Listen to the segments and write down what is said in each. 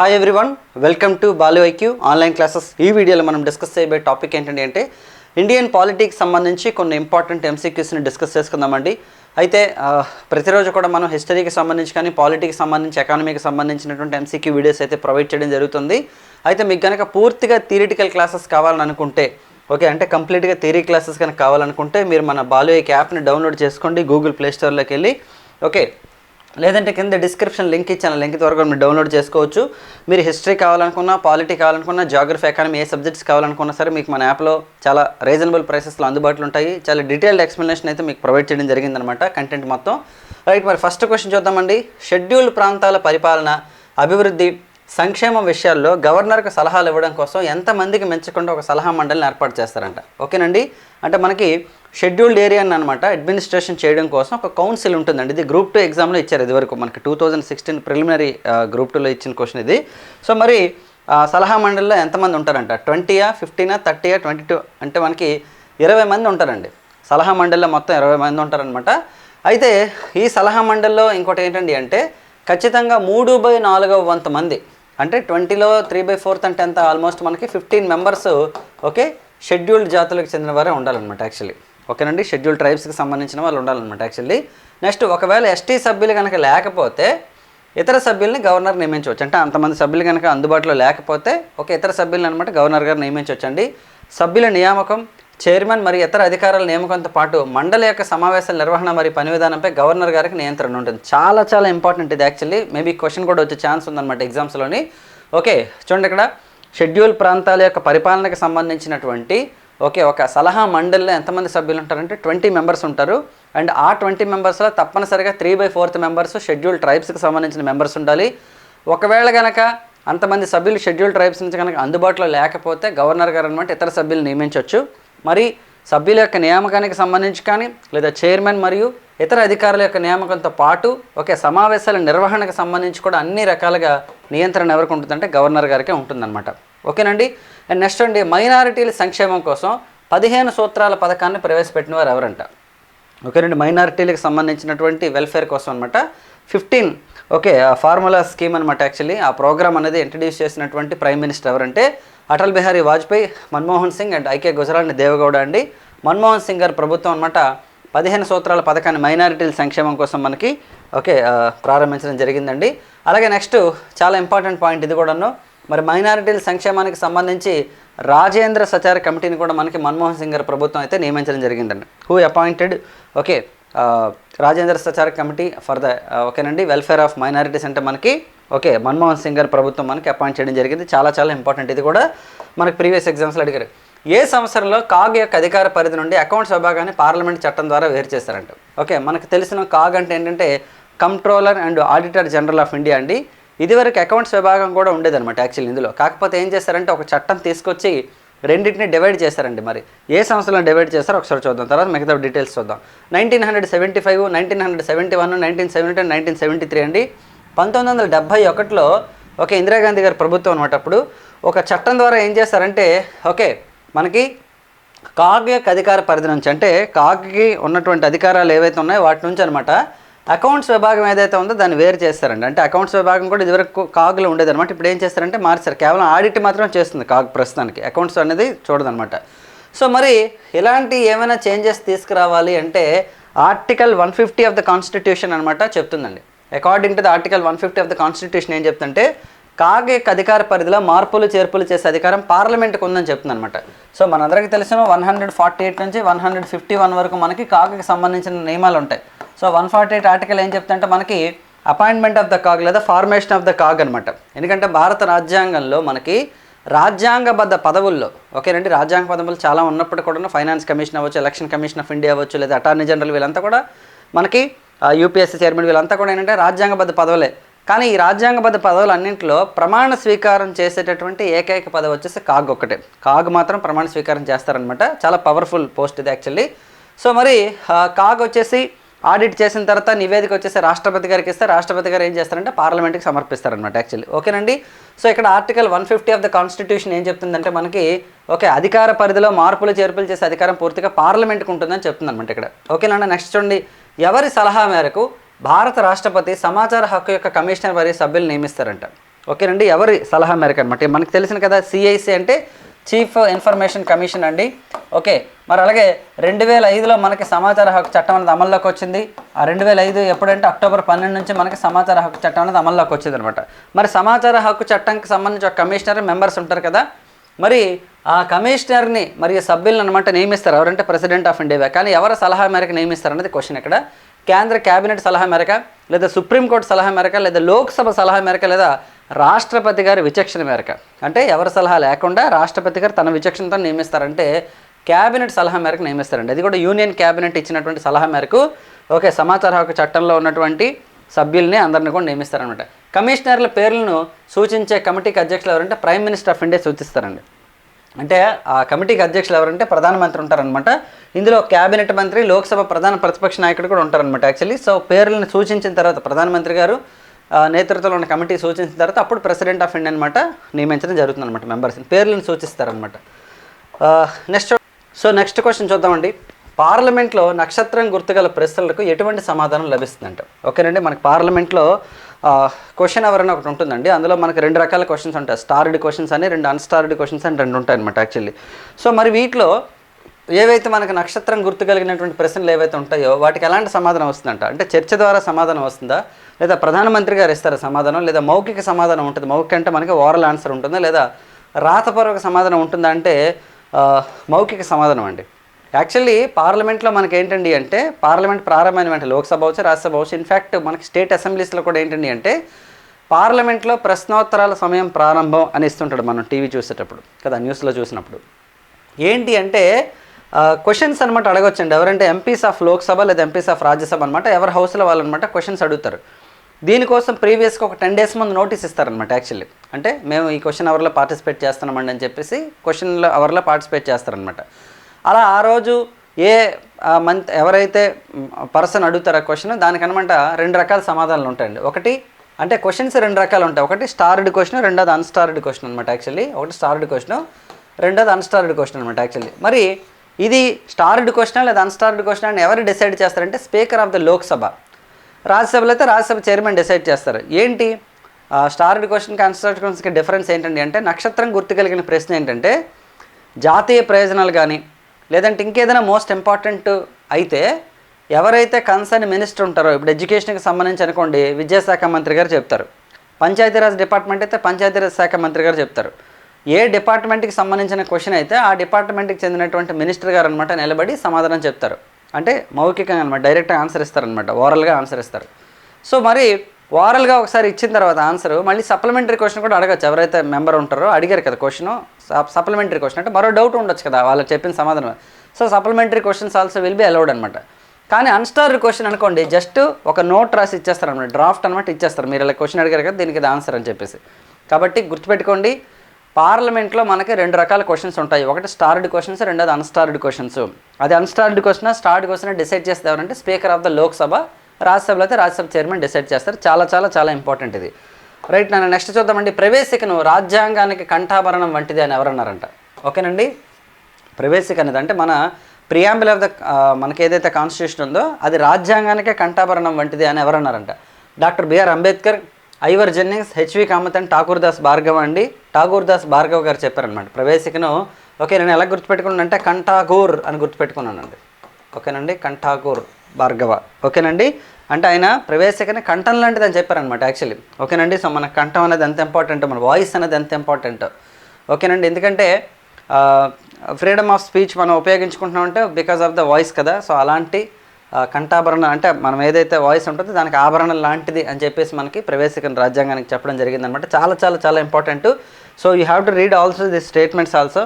Hi everyone welcome to Balu IQ online classes ఈ వీడియోలో మనం డిస్కస్ చేయబోయే టాపిక్ ఏంటంటే అంటే ఇండియన్ పాలిటిక్స్ సంబంధించి కొన్ని ఇంపార్టెంట్ ఎంసీక్యూస్ని డిస్కస్ చేసుకుందామండి. అయితే ప్రతిరోజు కూడా మనం హిస్టరీకి సంబంధించి కానీ పాలిటిక్స్ సంబంధించి ఎకానమీకి సంబంధించినటువంటి ఎంసీక్యూ వీడియోస్ అయితే ప్రొవైడ్ చేయడం జరుగుతుంది. అయితే మీకు కనుక పూర్తిగా థియరిటికల్ క్లాసెస్ కావాలనుకుంటే ఓకే అంటే కంప్లీట్గా థియరీ క్లాసెస్ కనుక కావాలనుకుంటే మీరు మన బాలు యాప్ని డౌన్లోడ్ చేసుకోండి గూగుల్ ప్లే స్టోర్లోకి వెళ్ళి ఓకే లేదంటే కింద డిస్క్రిప్షన్ లింక్ ఇచ్చాను. లింక్ ద్వారా మీరు డౌన్లోడ్ చేసుకోవచ్చు. మీరు హిస్టరీ కావాలనుకున్నా పాలిటీ కావాలనుకున్నా జాగ్రఫీ ఎకానమీ ఏ సబ్జెక్ట్స్ కావాలనుకున్నా సరే మీకు మన యాప్లో చాలా రీజనబుల్ ప్రైసెస్లో అందుబాటులో ఉంటాయి. చాలా డీటెయిల్డ్ ఎక్స్ప్లెనేషన్ అయితే మీకు ప్రొవైడ్ చేయడం జరిగిందనమాట కంటెంట్ మొత్తం. రైట్ మరి ఫస్ట్ క్వశ్చన్ చూద్దామండి. షెడ్యూల్డ్ ప్రాంతాల పరిపాలన అభివృద్ధి సంక్షేమ విషయాల్లో గవర్నర్కి సలహాలు ఇవ్వడం కోసం ఎంతమందికి మెచ్చకుండా ఒక సలహా మండలిని ఏర్పాటు చేస్తారంట. ఓకేనండి? అంటే మనకి షెడ్యూల్డ్ ఏరియా అనమాట అడ్మినిస్ట్రేషన్ చేయడం కోసం ఒక కౌన్సిల్ ఉంటుందండి. ఇది గ్రూప్ టూ ఎగ్జామ్లో ఇచ్చారు ఇదివరకు మనకి two thousand sixteen preliminary group టూలో ఇచ్చిన క్వశ్చన్ ఇది. సో మరి సలహా మండలిలో ఎంతమంది ఉంటారంట? ట్వంటీయా ఫిఫ్టీనా థర్టీయా ట్వంటీ టూ అంటే మనకి ఇరవై మంది ఉంటారండి. సలహా మండలిలో మొత్తం ఇరవై మంది ఉంటారనమాట అయితే ఈ సలహా మండలిలో ఇంకోటి ఏంటండి అంటే ఖచ్చితంగా మూడు బై నాలుగవ వంత మంది అంటే ట్వంటీలో త్రీ బై ఫోర్త్ అంటే ఎంత ఆల్మోస్ట్ మనకి ఫిఫ్టీన్ మెంబర్స్ ఓకే షెడ్యూల్డ్ జాతులకు చెందిన వారే ఉండాలన్నమాట యాక్చువల్లీ. ఓకేనండి? షెడ్యూల్ ట్రైబ్స్కి సంబంధించిన వాళ్ళు ఉండాలన్నమాట యాక్చువల్లీ. నెక్స్ట్ ఒకవేళ ఎస్టీ సభ్యులు కనుక లేకపోతే ఇతర సభ్యుల్ని గవర్నర్ నియమించవచ్చు. అంటే అంతమంది సభ్యులు కనుక అందుబాటులో లేకపోతే ఒక ఇతర సభ్యులను అనమాట గవర్నర్ గారు నియమించవచ్చండి. సభ్యుల నియామకం చైర్మన్ మరియు ఇతర అధికారుల నియామకంతో పాటు మండలి యొక్క సమావేశాల నిర్వహణ మరియు పని విధానంపై గవర్నర్ గారికి నియంత్రణ ఉంటుంది. చాలా చాలా ఇంపార్టెంట్ ఇది యాక్చువల్లీ మేబీ క్వశ్చన్ కూడా వచ్చే ఛాన్స్ ఉందన్నమాట ఎగ్జామ్స్లోని ఓకే చూడండి ఇక్కడ. షెడ్యూల్ ప్రాంతాల యొక్క పరిపాలనకు సంబంధించినటువంటి ఓకే ఒక సలహా మండలిలో ఎంతమంది సభ్యులు ఉంటారంటే ట్వంటీ మెంబర్స్ ఉంటారు. అండ్ ఆ ట్వంటీ మెంబర్స్లో తప్పనిసరిగా three by fourth members schedule ట్రైబ్స్కి సంబంధించిన మెంబర్స్ ఉండాలి. ఒకవేళ కనుక అంతమంది సభ్యులు షెడ్యూల్ ట్రైబ్స్ నుంచి కనుక అందుబాటులో లేకపోతే గవర్నర్ గారు అనమాట ఇతర సభ్యులు నియమించవచ్చు. మరి సభ్యుల యొక్క నియామకానికి సంబంధించి కానీ లేదా చైర్మన్ మరియు ఇతర అధికారుల యొక్క నియామకంతో పాటు ఒకే సమావేశాల నిర్వహణకు సంబంధించి కూడా అన్ని రకాలుగా నియంత్రణ ఎవరికి ఉంటుందంటే గవర్నర్ గారికే ఉంటుందన్నమాట. ఓకేనండి? అండ్ నెక్స్ట్ అండి మైనారిటీల సంక్షేమం కోసం పదిహేను సూత్రాల పథకాన్ని ప్రవేశపెట్టిన వారు ఎవరంట? ఓకేనండి మైనారిటీలకు సంబంధించినటువంటి వెల్ఫేర్ కోసం అనమాట ఫిఫ్టీన్ ఓకే ఆ ఫార్ములా స్కీమ్ అనమాట యాక్చువల్లీ. ఆ ప్రోగ్రామ్ అనేది ఇంట్రడ్యూస్ చేసినటువంటి ప్రైమ్ మినిస్టర్ ఎవరంటే Atal Bihari Vajpayee Manmohan Singh and I K Gujral Devegowda అండి. మన్మోహన్ సింగ్ గారి ప్రభుత్వం అనమాట పదిహేను సూత్రాల పథకాన్ని మైనారిటీల సంక్షేమం కోసం మనకి ఓకే ప్రారంభించడం జరిగిందండి. అలాగే నెక్స్ట్ చాలా ఇంపార్టెంట్ పాయింట్ ఇది కూడాను. మరి మైనారిటీల సంక్షేమానికి సంబంధించి రాజేంద్ర సచార కమిటీని కూడా మనకి మన్మోహన్ సింగ్ గారి ప్రభుత్వం అయితే నియమించడం జరిగిందండి. Who appointed okay Rajendra Sachar committee for the ఓకేనండి. వెల్ఫేర్ ఆఫ్ మైనారిటీస్ అంటే మనకి ఓకే మన్మోహన్ సింగ్ గారి ప్రభుత్వం మనకి అపాయింట్ చేయడం జరిగింది. చాలా చాలా ఇంపార్టెంట్ ఇది కూడా మనకి ప్రీవియస్ ఎగ్జామ్స్లో అడిగారు. ఏ సంవత్సరంలో కాగ్ యొక్క అధికార పరిధి నుండి అకౌంట్స్ విభాగాన్ని పార్లమెంట్ చట్టం ద్వారా వేరు చేశారంట. ఓకే మనకు తెలిసిన కాగ్ అంటే ఏంటంటే controller and auditor general of India అండి. ఇదివరకు అకౌంట్స్ విభాగం కూడా ఉండేదన్నమాట యాక్చువల్లీ ఇందులో. కాకపోతే ఏం చేశారంటే ఒక చట్టం తీసుకొచ్చి రెండింటిని డివైడ్ చేశారండి మరి. ఏ సంవత్సరంలో డివైడ్ చేస్తారో ఒకసారి చూద్దాం. తర్వాత మిగతా డీటెయిల్స్ చూద్దాం. Nineteen hundred seventy five nineteen hundred seventy one nineteen seventy nineteen seventy three అండి. పంతొమ్మిది వందల డెబ్బై ఒకటిలో ఓకే ఇందిరాగాంధీ గారి ప్రభుత్వం అనమాట అప్పుడు ఒక చట్టం ద్వారా ఏం చేస్తారంటే ఓకే మనకి కాగ్ యొక్క అధికార పరిధి నుంచి అంటే కాగ్కి ఉన్నటువంటి అధికారాలు ఏవైతే ఉన్నాయో వాటి నుంచి అనమాట అకౌంట్స్ విభాగం ఏదైతే ఉందో దాన్ని వేరు చేస్తారండి. అంటే అకౌంట్స్ విభాగం కూడా ఇదివరకు కాగులో ఉండేది అనమాట ఇప్పుడు ఏం చేస్తారంటే మార్చారు. కేవలం ఆడిట్ మాత్రం చేస్తుంది కాగ్ ప్రస్తుతానికి. అకౌంట్స్ అనేది చూడదనమాట సో మరి ఇలాంటి ఏమైనా చేంజెస్ తీసుకురావాలి అంటే article one fifty of the constitution అనమాట చెప్తుందండి. According to the article one fifty of the constitution ఏం చెప్తుంటే కాగ్ యొక్క అధికార పరిధిలో మార్పులు చేర్పులు చేసే అధికారం పార్లమెంట్కి ఉందని చెప్తుంది అనమాట సో మనందరికీ తెలిసిన వన్ హండ్రెడ్ ఫార్టీ ఎయిట్ నుంచి వన్ హండ్రెడ్ ఫిఫ్టీ వన్ వరకు మనకి కాగ్కి సంబంధించిన నియమాలు ఉంటాయి. So one forty eight article ఏం చెప్తుంటే మనకి అపాయింట్మెంట్ ఆఫ్ ద కాగ్ లేదా ఫార్మేషన్ ఆఫ్ ద కాగ్ అనమాట ఎందుకంటే భారత రాజ్యాంగంలో మనకి రాజ్యాంగబద్ధ పదవుల్లో ఓకేనండి? రాజ్యాంగ పదవులు చాలా ఉన్నప్పుడు కూడా ఫైనాన్స్ కమిషన్ అవ్వచ్చు ఎలక్షన్ కమిషన్ ఆఫ్ ఇండియా అవ్వచ్చు లేదా అటార్నీ జనరల్ వీళ్ళంతా కూడా మనకి యూపీఎస్సీ చైర్మన్ వీళ్ళంతా కూడా ఏంటంటే రాజ్యాంగబద్ధ పదవులే. కానీ ఈ రాజ్యాంగబద్ధ పదవులు అన్నింటిలో ప్రమాణ స్వీకారం చేసేటటువంటి ఏకైక పదవి వచ్చేసి కాగ్ ఒక్కటే. కాగ్ మాత్రం ప్రమాణ స్వీకారం చేస్తారనమాట చాలా పవర్ఫుల్ పోస్ట్ ఇది యాక్చువల్లీ. సో మరి కాగ్ వచ్చేసి ఆడిట్ చేసిన తర్వాత నివేదిక వచ్చేసి రాష్ట్రపతి గారికి ఇస్తే రాష్ట్రపతి గారు ఏం చేస్తారంటే పార్లమెంట్కి సమర్పిస్తారనమాట యాక్చువల్లీ ఓకేనండి? సో ఇక్కడ article one fifty of the constitution ఏం చెప్తుందంటే మనకి ఓకే అధికార పరిధిలో మార్పులు చేర్పులు చేసే అధికారం పూర్తిగా పార్లమెంట్కి ఉంటుందని చెప్తుంది అనమాట ఇక్కడ. ఓకేనండి? నెక్స్ట్ చూడండి. ఎవరి సలహా మేరకు భారత రాష్ట్రపతి సమాచార హక్కు యొక్క కమిషనర్ మరియు సభ్యులు నియమిస్తారంట. ఓకేనండి? ఎవరి సలహా మేరకు అనమాట మనకు తెలిసిన కదా సిఐసి అంటే చీఫ్ ఇన్ఫర్మేషన్ కమిషన్ అండి. ఓకే మరి అలాగే రెండు వేల ఐదులో మనకి సమాచార హక్కు చట్టం అనేది అమల్లోకి వచ్చింది. ఆ రెండు వేల ఐదు ఎప్పుడంటే అక్టోబర్ పన్నెండు నుంచి మనకి సమాచార హక్కు చట్టం అనేది అమల్లోకి వచ్చింది అనమాట మరి సమాచార హక్కు చట్టంకి సంబంధించి ఒక కమిషనర్ మెంబర్స్ ఉంటారు కదా. మరి ఆ కమిషనర్ని మరియు సభ్యులను అనమాట నియమిస్తారు. ఎవరంటే ప్రెసిడెంట్ ఆఫ్ ఇండియా. కానీ ఎవరి సలహా మేరకు నియమిస్తారు అనేది క్వశ్చన్ ఇక్కడ. కేంద్ర కేబినెట్ సలహా మేరక లేదా సుప్రీంకోర్టు సలహా మేరక లేదా లోక్సభ సలహా మేరక లేదా రాష్ట్రపతి గారి విచక్షణ మేరక. అంటే ఎవరి సలహా లేకుండా రాష్ట్రపతి గారు తన విచక్షణతో నియమిస్తారంటే క్యాబినెట్ సలహా మేరకు నియమిస్తారండి. అది కూడా యూనియన్ క్యాబినెట్ ఇచ్చినటువంటి సలహా మేరకు. ఓకే సమాచార హక్కు చట్టంలో ఉన్నటువంటి సభ్యుల్ని అందరిని కూడా నియమిస్తారనమాట కమిషనర్ల పేర్లను సూచించే కమిటీకి అధ్యక్షులు ఎవరంటే ప్రైమ్ మినిస్టర్ ఆఫ్ ఇండియా సూచిస్తారండి. అంటే ఆ కమిటీకి అధ్యక్షులు ఎవరంటే ప్రధానమంత్రి ఉంటారనమాట ఇందులో క్యాబినెట్ మంత్రి లోక్సభ ప్రధాన ప్రతిపక్ష నాయకుడు కూడా ఉంటారనమాట యాక్చువల్లీ సో పేర్లను సూచించిన తర్వాత ప్రధానమంత్రి గారు నేతృత్వంలో ఉన్న కమిటీ సూచించిన తర్వాత అప్పుడు ప్రెసిడెంట్ ఆఫ్ ఇండియా అనమాట నియమించడం జరుగుతుంది అనమాట మెంబర్స్ పేర్లను సూచిస్తారనమాట నెక్స్ట్ సో నెక్స్ట్ క్వశ్చన్ చూద్దామండి. పార్లమెంట్లో నక్షత్రం గుర్తుగల ప్రశ్నలకు ఎటువంటి సమాధానం లభిస్తుందంట? ఓకేనండి మనకి పార్లమెంట్లో క్వశ్చన్ అవర్ అని ఒకటి ఉంటుందండి. అందులో మనకి రెండు రకాల క్వశ్చన్స్ ఉంటాయి. స్టార్డ్ క్వశ్చన్స్ అని రెండు అన్స్టార్డ్ క్వశ్చన్స్ అని రెండు ఉంటాయి అనమాట యాక్చువల్లీ సో మరి వీటిలో ఏవైతే మనకు నక్షత్రం గుర్తు కలిగినటువంటి ప్రశ్నలు ఏవైతే ఉంటాయో వాటికి ఎలాంటి సమాధానం వస్తుందంట? అంటే చర్చ ద్వారా సమాధానం వస్తుందా? లేదా ప్రధానమంత్రి గారు ఇస్తారా సమాధానం? లేదా మౌఖిక సమాధానం ఉంటుంది. మౌఖిక అంటే మనకి ఓరల్ ఆన్సర్ ఉంటుందా. లేదా రాతపూర్వక సమాధానం ఉంటుందా అంటే మౌఖిక సమాధానం అండి. యాక్చువల్లీ పార్లమెంట్లో మనకి ఏంటండి అంటే పార్లమెంట్ ప్రారంభమైన వెంటనే. లోక్సభ అవచ్చు రాజ్యసభ అవచ్చు ఇన్ఫ్యాక్ట్ మనకి స్టేట్ అసెంబ్లీస్లో కూడా ఏంటండి అంటే పార్లమెంట్లో ప్రశ్నోత్తరాల సమయం ప్రారంభం అని ఇస్తుంటాడు మనం టీవీ చూసేటప్పుడు కదా న్యూస్లో చూసినప్పుడు. ఏంటి అంటే క్వశ్చన్స్ అనమాట అడగొచ్చండి. ఎవరంటే ఎంపీస్ ఆఫ్ లోక్సభ లేదా ఎంపీస్ ఆఫ్ రాజ్యసభ అనమాట ఎవరి హౌస్లో వాళ్ళు అనమాట క్వశ్చన్స్ అడుగుతారు. దీనికోసం ప్రీవియస్గా ఒక టెన్ డేస్ ముందు నోటీస్ ఇస్తారనమాట యాక్చువల్లీ. అంటే మేము ఈ క్వశ్చన్ అవర్లో పార్టిసిపేట్ చేస్తున్నామండి అని చెప్పేసి క్వశ్చన్ అవర్లో పార్టిసిపేట్ చేస్తారనమాట అలా ఆ రోజు ఏ మంత్ ఎవరైతే పర్సన్ అడుగుతారో క్వశ్చన్ దానికనమాట రెండు రకాల సమాధానాలు ఉంటాయండి. ఒకటి అంటే క్వశ్చన్స్ రెండు రకాలు ఉంటాయి. ఒకటి స్టార్డ్ క్వశ్చన్ రెండోది అన్స్టార్డ్ క్వశ్చన్ అనమాట యాక్చువల్లీ. ఒకటి స్టార్డ్ క్వశ్చన్ రెండోది అన్స్టార్డ్ క్వశ్చన్ అనమాట యాక్చువల్లీ. మరి ఇది స్టార్డ్ క్వశ్చన్ లేదా అన్స్టార్డ్ క్వశ్చన్ అని ఎవరు డిసైడ్ చేస్తారంటే స్పీకర్ ఆఫ్ ద లోక్సభ. రాజ్యసభలో అయితే రాజ్యసభ చైర్మన్ డిసైడ్ చేస్తారు. ఏంటి? స్టార్డ్ క్వశ్చన్ అన్స్టార్డ్ డిఫరెన్స్ ఏంటండి అంటే నక్షత్రం గుర్తు కలిగిన ప్రశ్న ఏంటంటే జాతీయ ప్రయోజనాలు కానీ లేదంటే ఇంకేదైనా మోస్ట్ ఇంపార్టెంట్ అయితే ఎవరైతే కన్సర్న్ మినిస్టర్ ఉంటారో ఇప్పుడు ఎడ్యుకేషన్కి సంబంధించి అనుకోండి విద్యాశాఖ మంత్రి గారు చెప్తారు. పంచాయతీరాజ్ డిపార్ట్మెంట్ అయితే పంచాయతీరాజ్ శాఖ మంత్రి గారు చెప్తారు. ఏ డిపార్ట్మెంట్కి సంబంధించిన క్వశ్చన్ అయితే ఆ డిపార్ట్మెంట్కి చెందినటువంటి మినిస్టర్ గారు అనమాట నిలబడి సమాధానం చెప్తారు. అంటే మౌఖికంగా అనమాట డైరెక్ట్గా ఆన్సర్ ఇస్తారనమాట ఓరల్గా ఆన్సర్ ఇస్తారు. సో మరి ఓరల్గా ఒకసారి ఇచ్చిన తర్వాత ఆన్సర్ మళ్ళీ సప్లిమెంటరీ క్వశ్చన్ కూడా అడగచ్చు ఎవరైతే మెంబర్ ఉంటారో అడిగారు కదా క్వశ్చన్ సప్లిమెంటరీ క్వశ్చన్ అంటే మరో డౌట్ ఉండొచ్చు కదా వాళ్ళు చెప్పిన సమాధానం. So supplementary questions also will be allowed అనమాట. కానీ అన్స్టార్ క్వశ్చన్ అనుకోండి జస్ట్ ఒక నోట్ రాసి ఇచ్చేస్తారు అనమాట డ్రాఫ్ట్ అనమాట ఇచ్చేస్తారు. మీరు ఇలా క్వశ్చన్ అడిగారు కదా దీనికి ఇది ఆన్సర్ అని చెప్పేసి. కాబట్టి గుర్తుపెట్టుకోండి పార్లమెంట్లో మనకి రెండు రకాల క్వశ్చన్స్ ఉంటాయి. ఒకటి స్టార్డ్ క్వశ్చన్స్ రెండోది అన్స్టార్డ్ క్వశ్చన్స్ అది unstarred question starred question decide చేస్తే ఎవరంటే స్పీకర్ ఆఫ్ ద లోక్సభ రాజ్యసభలో అయితే రాజ్యసభ చైర్మన్ డిసైడ్ చేస్తారు. చాలా చాలా చాలా ఇంపార్టెంట్ ఇది. రైట్ నన్ను నెక్స్ట్ చూద్దామండి. ప్రవేశికను రాజ్యాంగానికి కంఠాభరణం వంటిది అని ఎవరన్నారంట? ఓకేనండి? ప్రవేశిక అనేది అంటే మన ప్రియాంబుల్ ఆఫ్ ద మనకి ఏదైతే కాన్స్టిట్యూషన్ ఉందో అది రాజ్యాంగానికే కంఠాభరణం వంటిది అని ఎవరన్నారంట? Doctor B R Ambedkar Ivor Jennings H V కామతన్ Thakur Das Bhargava అండి. ఠాకూర్ దాస్ భార్గవ్ గారు చెప్పారనమాట ప్రవేశికను ఓకే నేను ఎలా గుర్తుపెట్టుకున్నాను అంటే కంఠాగూర్ అని గుర్తుపెట్టుకున్నానండి. ఓకేనండి? కంఠాగూర్ భార్గవ. ఓకేనండి? అంటే ఆయన ప్రవేశికని కంఠం లాంటిది అని చెప్పారనమాట యాక్చువల్లీ. ఓకేనండి? సో మన కంఠం అనేది ఎంత ఇంపార్టెంట్ మన వాయిస్ అనేది ఎంత ఇంపార్టెంట్. ఓకేనండి? ఎందుకంటే ఫ్రీడమ్ ఆఫ్ స్పీచ్ మనం ఉపయోగించుకుంటున్నామంటే బికాస్ ఆఫ్ ద వాయిస్ కదా. సో అలాంటి కంఠాభరణ అంటే మనం ఏదైతే వాయిస్ ఉంటుందో దానికి ఆభరణం లాంటిది అని చెప్పేసి మనకి ప్రవేశికను రాజ్యాంగానికి చెప్పడం జరిగిందనమాట చాలా చాలా చాలా important so you have to read also the statements also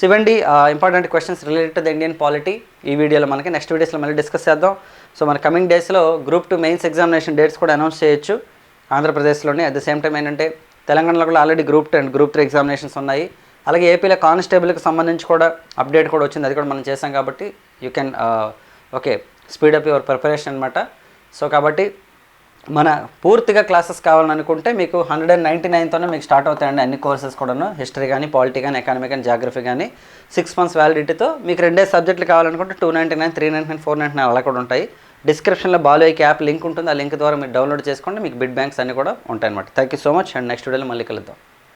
సివండి important questions related to the Indian polity ఈ వీడియోలో మనకి నెక్స్ట్ వీడియోస్లో మళ్ళీ డిస్కస్ చేద్దాం. సో మన కమింగ్ డేస్లో group two mains examination dates కూడా అనౌన్స్ చేయొచ్చు. ఆంధ్రప్రదేశ్లోనే. అట్ ద సేమ్ టైం ఏంటంటే తెలంగాణలో కూడా already group two and group three examinations ఉన్నాయి. అలాగే ఏపీలో కానిస్టేబుల్కి సంబంధించి కూడా అప్డేట్ కూడా వచ్చింది. అది కూడా మనం చేసాం కాబట్టి you can okay speed up your preparation అనమాట సో కాబట్టి మన పూర్తిగా క్లాసెస్ కావాలనుకుంటే మీకు హండ్రెడ్ అండ్ నైంటీ నైన్తోనే మీకు స్టార్ట్ అవుతాయండి అన్ని కోర్సెస్ కూడాను. హిస్టరీ కానీ పాలిటీ కానీ ఎకనామిక్ కానీ జాగ్రఫీ కానీ. సిక్స్ మంత్స్ వ్యాలిడిటీతో మీకు రెండే సబ్జెక్టులు కావాలనుకుంటే two ninety nine three ninety nine four ninety nine అలా కూడా ఉంటాయి. డిస్క్రిప్షన్లో బాలు యాప్ లింక్ ఉంటుంది ఆ లింక్ ద్వారా మీరు డౌన్లోడ్ చేసుకోండి మీకు బిడ్ బ్యాంక్స్ అన్నీ కూడా ఉంటాయన్నమాట. Thank you so much and next వీడియోలో మళ్ళీ కలుద్దాం.